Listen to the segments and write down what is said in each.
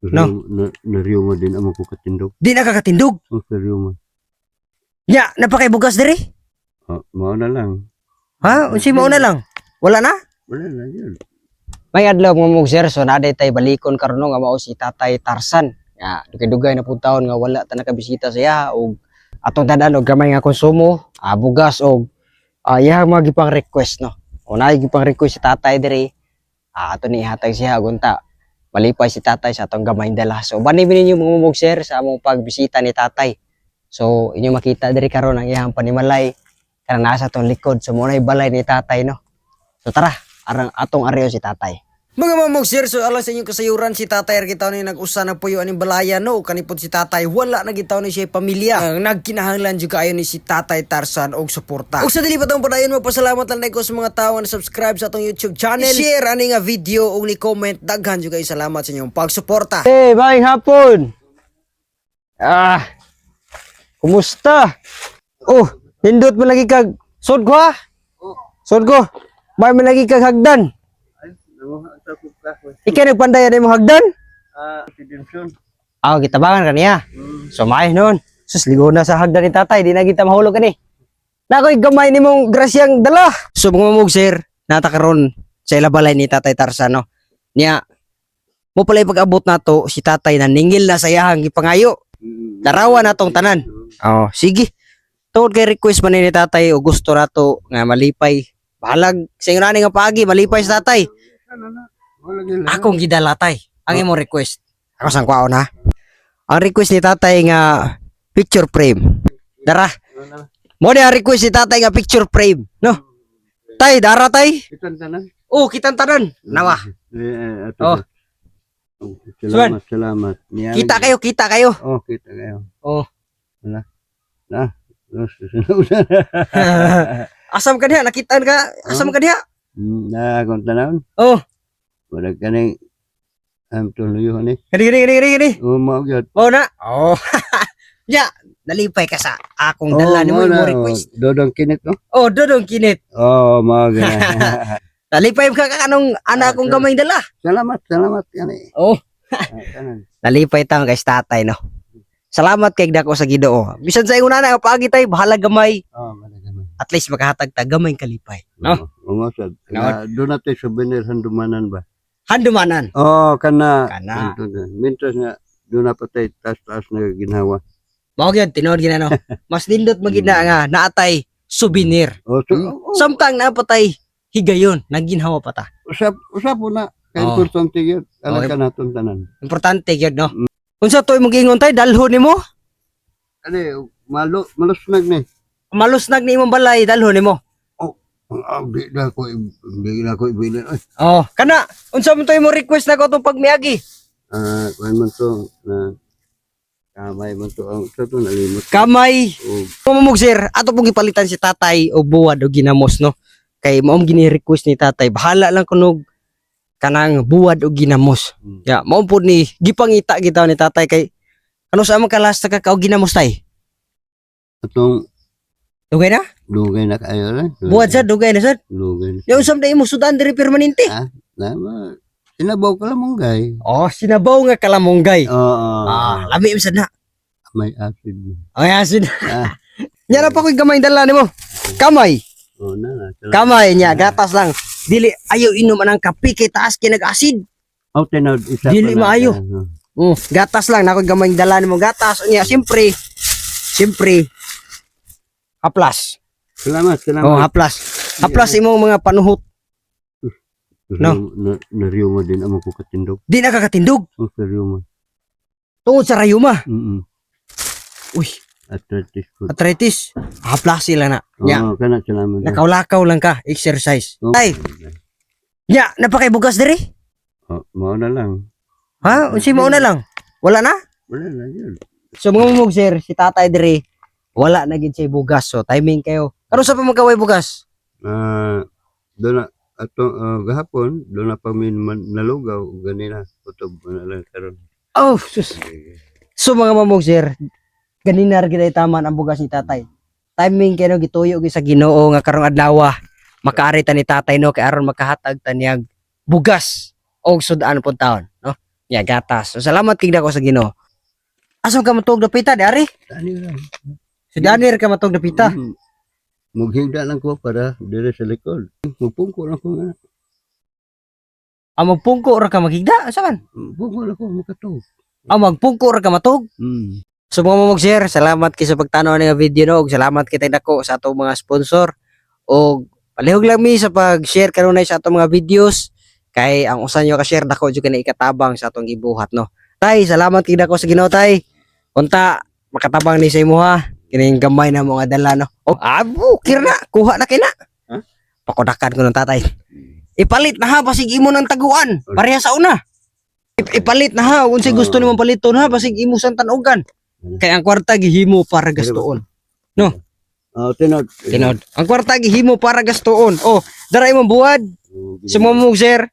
No. Na, nariyo mo din amo ko katindog. Di na kakatindog. Oh, seriyo mo. Nya, napakay bugas diri. Oh, mao na lang. Ha? Unsi mo na lang. Wala na? Wala na yun. May adlaw mo mong sir, so naday tay balikon karon nga mao si Tatay Tarsan. Ya, dugay-dugay na pud taon nga wala ta nakabisita siya og atong tandaan og gamay nga konsumo, ah, bugas og ah, iyang mga gipang request no. O naay gipang request si Tatay diri. Ah, ato ni ihatag siya og unta. Malipay si Tatay sa atong gamay dala. So bani ninyo mga sir sa among pagbisita ni Tatay. So inyo makita diri karon ang iyang panimalay kana nasa atong likod. So mo balay ni Tatay no. So tara, arang atong areo si Tatay. Mga mamog sir, so alam sa inyong kasayuran si tatay kita ni nag-usa na puyo aning balaya no kanipod si tatay wala na gitaw ni siya pamilya. Ang nagkinahanglan jud kaayo ni si tatay Tarsan og suporta. Ug sa dili pa tong padayon magpasalamat lang ko sa mga tawo na subscribe sa atong YouTube channel. share ani nga video ug ni comment daghan jud kayo salamat sa inyong pagsuporta. Hey, bye hapon. Ah. Kumusta? Oh, nindot mo lagi kag sod ko ha? Sod ko. Bye mo lagi kag hagdan. Ikaw nagpandayan mo hagdan? Ah, si Dimson. Ah, gitabangan ka niya. So may noon. Sus, ligo na sa hagdan ni tatay. Di na kita mahulog ka ni. Nakoy gamay ni mong grasyang dala. So mga sir, nata karon sa ilabalay ni tatay Tarsan no. Niya mo pala pag-abot nato si tatay na ningil na sayahang gipangayo. Larawan natong tanan. Oh, sige. Tungod kay request man ni tatay o gusto nato nga malipay. Bahalag sa inyo nga pagi malipay sa tatay. Gila. Akong gidala tay. Ang imong request. Ako sang kwaon ha. Ang request ni tatay nga picture frame. Dara. Mo ni request ni tatay nga picture frame, no? Tay, dara tay. Itan tanan. Oh, kitang tanan. Nawa. Eh, eh, ato Oh. na. Oh, Salamat, salamat. Kita kayo, kita kayo. Oh, kita kayo. Oh. Wala. Na. Na, na. Asam ka diha, nakita ka. Asam ka diha. Hmm, Na, kung tanawon. Oh, Wala ka na am tuluyo ni. gani gani gani gani gani. Oh, mao gyud. Oh na. Oh. ya, nalipay ka sa akong dala ni mo mo request. oh, Dodong kinit no. Oh, dodong kinit. Oh, mao gyud. Nalipay ka ka anong ana akong gamay dala. salamat, salamat kani. Oh. Ah. Nalipay ta kay tatay no. Salamat kay dako sa Ginoo. Bisan sa ingon na pagi tay bahala gamay. Oh. At least makahatag ta gamay kalipay. No? Oh, mo sad. Na doon natin souvenir handumanan ba? Handumanan. Oh, kana. Kana. Na. Mintas nga doon na patay taas-taas na ginawa. Mao gyud tinuod ginano. Mas nindot magina nga naatay souvenir. Oh, so, Hmm? oh, Samtang napatay higayon naginhawa pa ta. usap usap po na. Kaya Oh. importante. Alam Okay. ka natin tanan. Importante gyud no. Unsa toy mong giingon tay dalhon nimo? Ano, malo, malusnag ni. Malusnag ni imong balay dalhon nimo. Ah, di na ko, na ko ibilin. Ay, Oh, kana unsa man toy mo request na ko tong pagmiagi? ah, kuhan man to, na, kamay man to, ang sa to, nalimot. Kamay. Oh, Pumumog sir, ato pong gipalitan si tatay o buwad o ginamos no. Kay maong gini-request ni tatay, bahala lang kunog kanang buwad o ginamos. Mm. Ya, mao po ni gipangita gitaw ni tatay kay ano sa mga kalas ka ka o ginamos tay? atong Dugay na? lugay na kayo rin. Buwad sa dugay na sad. Lugay na. Ya usab na imo sudan diri permanente. Na, ma, sinabaw ka lang mong gay. Oh, sinabaw nga kalamonggay. Oo. Ah, lami sad na. May acid. Ay asin. Ah. Nya na pa ko'y gamay dala nimo. Kamay. Oo na. Kamay niya, gatas lang. Dili ayaw inom anang kape kay taas kay nag-acid. Oh, tinawad, isa Dili na. maayo. Mm, gatas lang nako gamay dala nimo gatas unya siyempre siyempre haplas. Salamat, salamat. oh haplas. Haplas imong mga panuhot. No. Na, nariyo mo din amo ko katindog. di na kakatindog. Oh, seriyo mo. tungod sa rayuma. Mm uy. Arthritis ko. arthritis. Haplas sila na. Oo, nya kana salamat. lakaw-lakaw lang ka. Exercise. Oh. ay. Nya napakay bugas diri? Oh, mao na lang. ha? Unsi mo na lang? Wala na? Wala na yun. so mga mumog sir. Si tatay diri wala na gid siya bugas so timing kayo karon sa pa magkaway bugas Ah, doon na ato ah, gahapon doon na pa min man- nalugaw ganina kutob na lang karon. oh sus So mga mamog sir, ganina ra gid taman ang bugas ni tatay. Timing kay no gituyo gyud sa Ginoo nga karong adlaw makaari ta ni tatay no kay aron makahatag ta niyag bugas og sudan pud taon, no? Ya gatas. So, salamat kig dako sa Ginoo. Asa ka matug dapita dari? Ani lang. So danir ka matug dapita. Mm. Lang ko para dire sa likod. Mupungko lang ko nga. Ang magpungko ra ka maghigda, asa man? Mupungko lang ko makatog. Ang magpungko ra ka matug. Mm. So mga mamog share, salamat kay sa pagtanaw nga video no, salamat kitay nako sa atong mga sponsor. Og palihog lang mi sa pag-share kanunay sa atong mga videos kay ang usan nyo ka-share dako jud kani ikatabang sa atong gibuhat no. Tay, salamat kay dako sa Ginoo tay. Unta makatabang ni sa imo ha. Kining gamay na mga dala no. Oh, abo, kirna, kuha na kina. Ha? Pakodakan ko ng tatay. Ipalit na ha, basig imo ng taguan. Pareha sa una. Ip- Ipalit na ha, unsay gusto Oo. nimong paliton ha, basig imo sang tanugan. Kay ang kwarta gihimo para gastoon. Ah, tinod. Tinod. Ang kwarta gihimo para gastoon. Oh, dara imong buwad. Si Momog sir.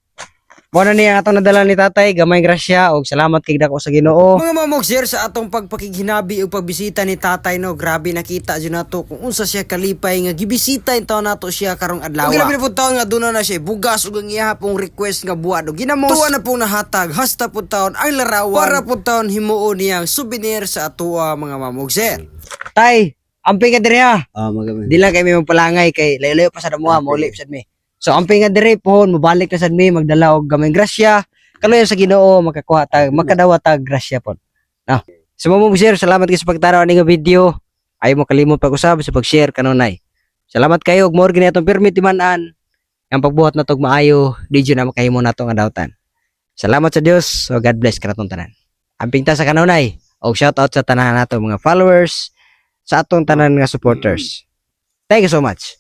Mo na niya atong nadala ni tatay, gamay grasya og salamat kay dako sa Ginoo. Mga mamog sir sa atong pagpakighinabi o pagbisita ni tatay no grabe nakita jud nato kung unsa siya kalipay nga gibisita in taon nato siya karong adlaw. Ug na pud taon nga duna na siya bugas ug ang iya pong request nga buwad ug ginamos. Tuwa na pong nahatag hasta pud taon ang larawan para pud taon himuon niyang souvenir sa atoa mga mamog sir. Tay, amping ka diri ha. Ah, magabi. Di lang kay may palangay kay layo-layo pa sa damuha, mo uli sad mi. So amping nga diri pohon mobalik na sad mi magdala og gamay grasya. Kaloy sa Ginoo makakuha tag makadawa tag grasya pod. No. So mo share salamat kay sa pagtanaw ani nga video. Ay mo kalimot pag-usab sa pag-share kanunay. Salamat kayo og more gini atong permit timan-an. Ang pagbuhat na tog maayo, di jud na makahimo nato nga dawtan. Salamat sa Dios. So God bless kanatong tanan. Amping ta sa kanunay. Og shout out sa tanan nato mga followers, sa atong tanan nga supporters. Thank you so much.